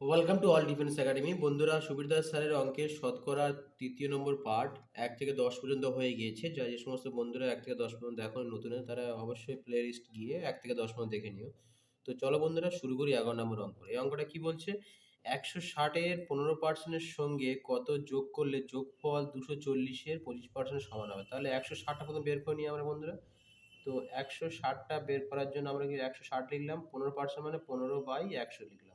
Welcome to all defence academy বন্ধুরা সুবীর দাস স্যারের অঙ্কের শতকরা তৃতীয় নম্বর পার্ট এক থেকে দশ পর্যন্ত হয়ে গিয়েছে। যা যে সমস্ত বন্ধুরা এক থেকে দশ পর্যন্ত এখন নতুন তারা অবশ্যই প্লে লিস্ট গিয়ে এক থেকে দশ পর্যন্ত দেখে নিও। তো চলো বন্ধুরা, শুরু করি এগারো নম্বর অঙ্ক। এই অঙ্কটা কি বলছে? একশো ষাটের পনেরো পার্সেন্টের সঙ্গে কত যোগ করলে যোগফল দুশো চল্লিশের পঁচিশ পার্সেন্ট সমান হবে? তাহলে একশো ষাটটা প্রথম বের করে নিই আমরা বন্ধুরা। তো একশো ষাটটা বের করার জন্য আমরা কি একশো ষাট লিখলাম? পনেরো পার্সেন্ট মানে পনেরো বাই একশো লিখলাম।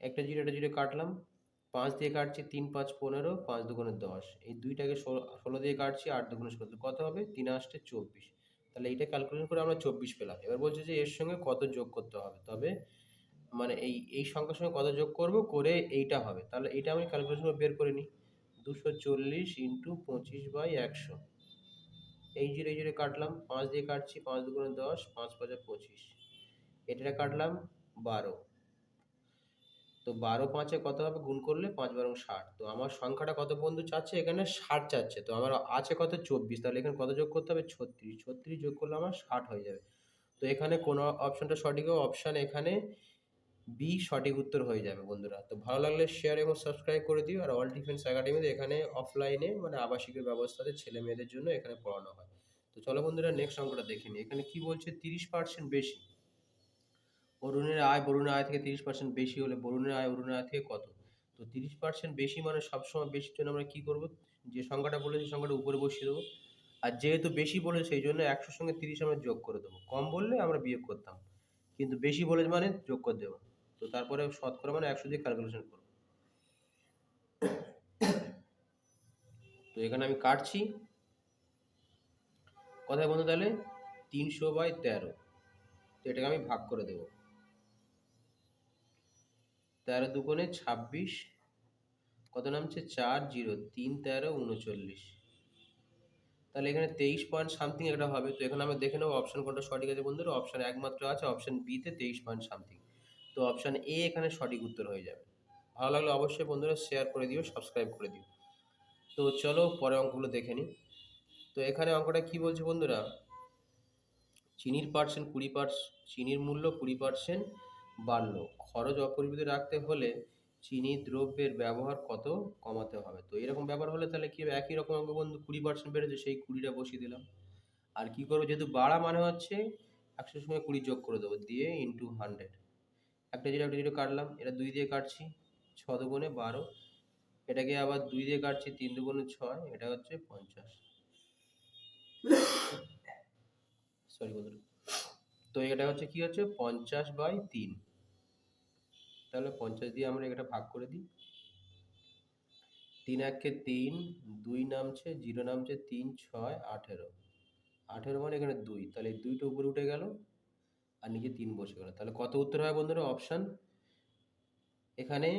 একটা জিরো একটা জিরো কাটলাম। পাঁচ দিয়ে কাটছি তিন, পাঁচ, পনেরো, পাঁচ দুগুণে দশ। এই দুইটাকে ষোলো দিয়ে কাটছি আট দুগুণে ষোলো কত হবে? তিন আসতে চব্বিশ। তাহলে এইটা ক্যালকুলেশন করে আমরা চব্বিশ পেলাম। এবার বলছে যে এর সঙ্গে কত যোগ করতে হবে? তবে মানে এই এই সংখ্যার সঙ্গে কত যোগ করব? করে এইটা হবে। তাহলে এইটা আমি ক্যালকুলেশন করে বের করে নিই। দুশো চল্লিশ ইন্টু পঁচিশ বাই একশো। এই জিরো এই জিরো কাটলাম। পাঁচ দিয়ে কাটছি, পাঁচ দুগুণে দশ, পাঁচ পাঁচে পঁচিশ। এটা কাটলাম বারো। তো বারো পাঁচে কত হবে? গুণ করলে পাঁচ বারো ষাট। তো আমার সংখ্যাটা কত বন্ধু চাচ্ছে? এখানে ষাট চাচ্ছে। তো আমার আছে কত? চব্বিশ। তাহলে এখানে কত যোগ করতে হবে? ছত্রিশ। ছত্রিশ যোগ করলে আমার ষাট হয়ে যাবে। তো এখানে কোনো অপশানটা সঠিক হবে? অপশান এখানে বি সঠিক উত্তর হয়ে যাবে বন্ধুরা। তো ভালো লাগলে শেয়ার এবং সাবস্ক্রাইব করে দিও। আর অল ডিফেন্স একাডেমিতে এখানে অফলাইনে মানে আবাসিকের ব্যবস্থাতে ছেলে মেয়েদের জন্য এখানে পড়ানো হয়। তো চলো বন্ধুরা নেক্সট অঙ্কটা দেখে নিই। এখানে কি বলছে? তিরিশ পার্সেন্ট বেশি। অরুণের আয় বরুণের আয় থেকে তিরিশ পার্সেন্ট বেশি হলে বরুণের আয় অরুণের আয় থেকে কত? তো তিরিশ পার্সেন্ট বেশি মানে সবসময় বেশির জন্য আমরা কী করব? যে সংখ্যাটা বলেছি সংখ্যাটা উপরে বসিয়ে দেবো। আর যেহেতু বেশি বলে সেই জন্য একশোর সঙ্গে তিরিশ আমরা যোগ করে দেবো। কম বললে আমরা বিয়োগ করতাম। কিন্তু বেশি বলে মানে যোগ করে দেবো। তো তারপরে শতকরা মানে একশো দিয়ে ক্যালকুলেশন করব। তো এখানে আমি কাটছি। কথায় বন্ধু তাহলে তিনশো বাই তেরো। তো এটাকে আমি ভাগ করে দেবো। তেরো দুগুণে ছাব্বিশ, কত নামছে? চার, জিরো, তিন, তেরো, উনচল্লিশ। তাহলে এখানে তেইশ পয়েন্ট সামথিং একটা হবে। তো এখানে আমরা দেখে নেব অপশান কোনটা সঠিক আছে বন্ধুরা। অপশান একমাত্র আছে অপশান বিতে তেইশ পয়েন্ট সামথিং তো অপশান এ এখানে সঠিক উত্তর হয়ে যাবে। ভালো লাগলে অবশ্যই বন্ধুরা শেয়ার করে দিও সাবস্ক্রাইব করে দিও। তো চলো পরে অঙ্কগুলো দেখে নিই। তো এখানে অঙ্কটা কি বলছে বন্ধুরা? চিনির পার্সেন্ট কুড়ি পার্সেন্ট চিনির মূল্য কুড়ি পার্সেন্ট বাড়লো। খরচ অপরিবর্তিত রাখতে হলে চিনি দ্রব্যের ব্যবহার কত কমাতে হবে? তো এরকম ব্যাপার হলে তাহলে কি হবে? একই রকম অঙ্ক বন্ধু কুড়ি পার্সেন্ট বেড়েছে, সেই কুড়িটা বসিয়ে দিলাম। আর কি করব? যেহেতু বাড়া মানে হচ্ছে একশোর সঙ্গে কুড়ি যোগ করে দেবো, দিয়ে ইন্টু হান্ড্রেড একটা জিরো একটা জিরো কাটলাম, এটা দুই দিয়ে কাটছি, ছ দুগুণে বারো। এটাকে আবার দুই দিয়ে কাটছি, তিন দু দুগুণে ছয়, এটা হচ্ছে পঞ্চাশ। সরি বন্ধুরা। তো এটা হচ্ছে কি হচ্ছে? পঞ্চাশ বাই তিন। তাহলে পঞ্চাশ দিয়ে আমরা এটা ভাগ করে দিই। তিন একে তিন, দুই নামছে, জিরো নামছে, তিন, ছয়, আঠেরো। আঠেরো মানে এখানে দুই, তাহলে দুইটা উপরে উঠে গেল আর নিচে তিন বসে গেল। তাহলে কত উত্তর হয় বন্ধুরা? অপশান এখানে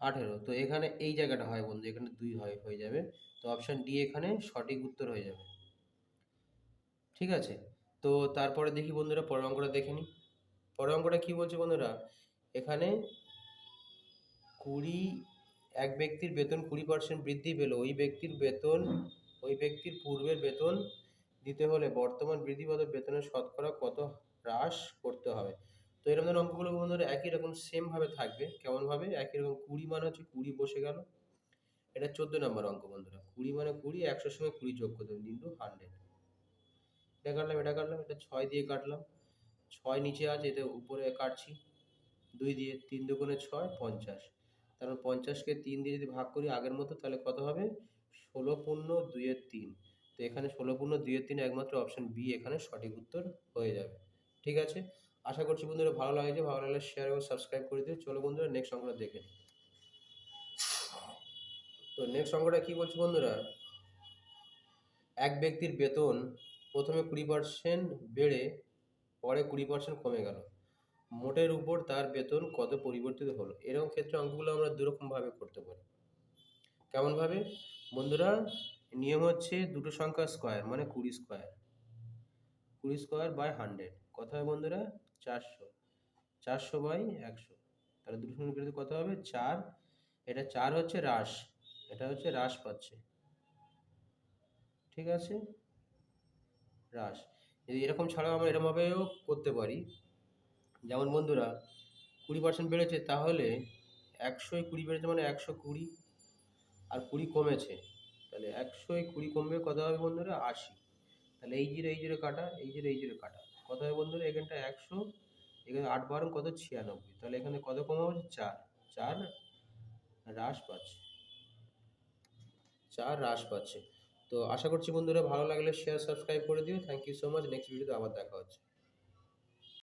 আঠেরো। তো এখানে এই জায়গাটা হয় বন্ধু, এখানে দুই হয়, হয়ে যাবে। তো অপশান ডি এখানে সঠিক উত্তর হয়ে যাবে। ঠিক আছে? তো তারপরে দেখি বন্ধুরা, পরের অঙ্কটা দেখে নিই। পরের অঙ্কটা কী বলছে বন্ধুরা? এখানে কুড়ি, এক ব্যক্তির বেতন কুড়ি পার্সেন্ট বৃদ্ধি পেল। ওই ব্যক্তির বেতন, ওই ব্যক্তির পূর্বের বেতন দিতে হলে বর্তমান বৃদ্ধিগত বেতনের শতকরা কত হ্রাস করতে হবে? তো এরকম ধরনের অঙ্কগুলো বন্ধুরা একই রকম সেমভাবে থাকবে। কেমনভাবে? একই রকম কুড়ি মানে হচ্ছে কুড়ি বসে গেল। এটা চোদ্দ নম্বর অঙ্ক বন্ধুরা। কুড়ি মানে কুড়ি, একশোর সঙ্গে কুড়ি যোগ করতে হবে ইন্টু হান্ড্রেড এটা কাটলাম এটা কাটলাম, এটা ছয় দিয়ে কাটলাম। ছয় নিচে আছে এটা উপরে কাটছি। দুই দিয়ে তিন দুগুণে ছয়, পঞ্চাশ। তারপর পঞ্চাশকে তিন দিয়ে যদি ভাগ করি আগের মতো, তাহলে কত হবে? ষোলো পূর্ণ দুইয়ের তিন। তো এখানে ষোলো পূর্ণ দুইয়ের তিন একমাত্র অপশান বি এখানে সঠিক উত্তর হয়ে যাবে। ঠিক আছে? আশা করছি বন্ধুরা ভালো লাগছে। ভালো লাগলে শেয়ার এবং সাবস্ক্রাইব করে দিও। চলো বন্ধুরা নেক্সট অঙ্কটা দেখে তো নেক্সট অঙ্কটা কী বলছে বন্ধুরা? এক ব্যক্তির বেতন প্রথমে কুড়ি পার্সেন্ট বেড়ে পরে কুড়ি পার্সেন্ট কমে গেল। মোটের উপর তার বেতন কত পরিবর্তিত হলো? এরকম ক্ষেত্রে অঙ্কগুলো আমরা দুরকমভাবে করতে পারি। কেমনভাবে? বন্ধুরা, নিয়ম হচ্ছে দুটো সংখ্যা স্কোয়ার মানে কুড়ি স্কোয়ার কুড়ি স্কোয়ার বাই হান্ড্রেড কত হয় বন্ধুরা? চারশো। চারশো বাই একশো। তাহলে দুটো সংখ্যা বিরুদ্ধে কত হবে? চার। এটা চার হচ্ছে হ্রাস। এটা হচ্ছে হ্রাস পাচ্ছে। ঠিক আছে? হ্রাস। যদি এরকম ছাড়াও আমরা এরকমভাবেও করতে পারি, যেমন বন্ধুরা, কুড়ি পার্সেন্ট বেড়েছে, তাহলে একশোয় কুড়ি বেড়েছে মানে একশো কুড়ি, আর কুড়ি কমেছে, তাহলে একশোয় কুড়ি কমবে, কত হবে বন্ধুরা? আশি, তাহলে এই জিরো এই জিরো কাটা, এই জিরো এই জিরো কাটা, কত হবে বন্ধুরা? এখানটা একশো, এখানে আট বারো কত? ছিয়ানব্বই, তাহলে এখানে কত কমা হচ্ছে চার চার হ্রাস পাচ্ছে, চার হ্রাস পাচ্ছে। তো আশা করছি বন্ধুরা ভালো লাগলে শেয়ার সাবস্ক্রাইব করে দিও। Thank you so much next ভিডিওতে আবার দেখা হচ্ছে।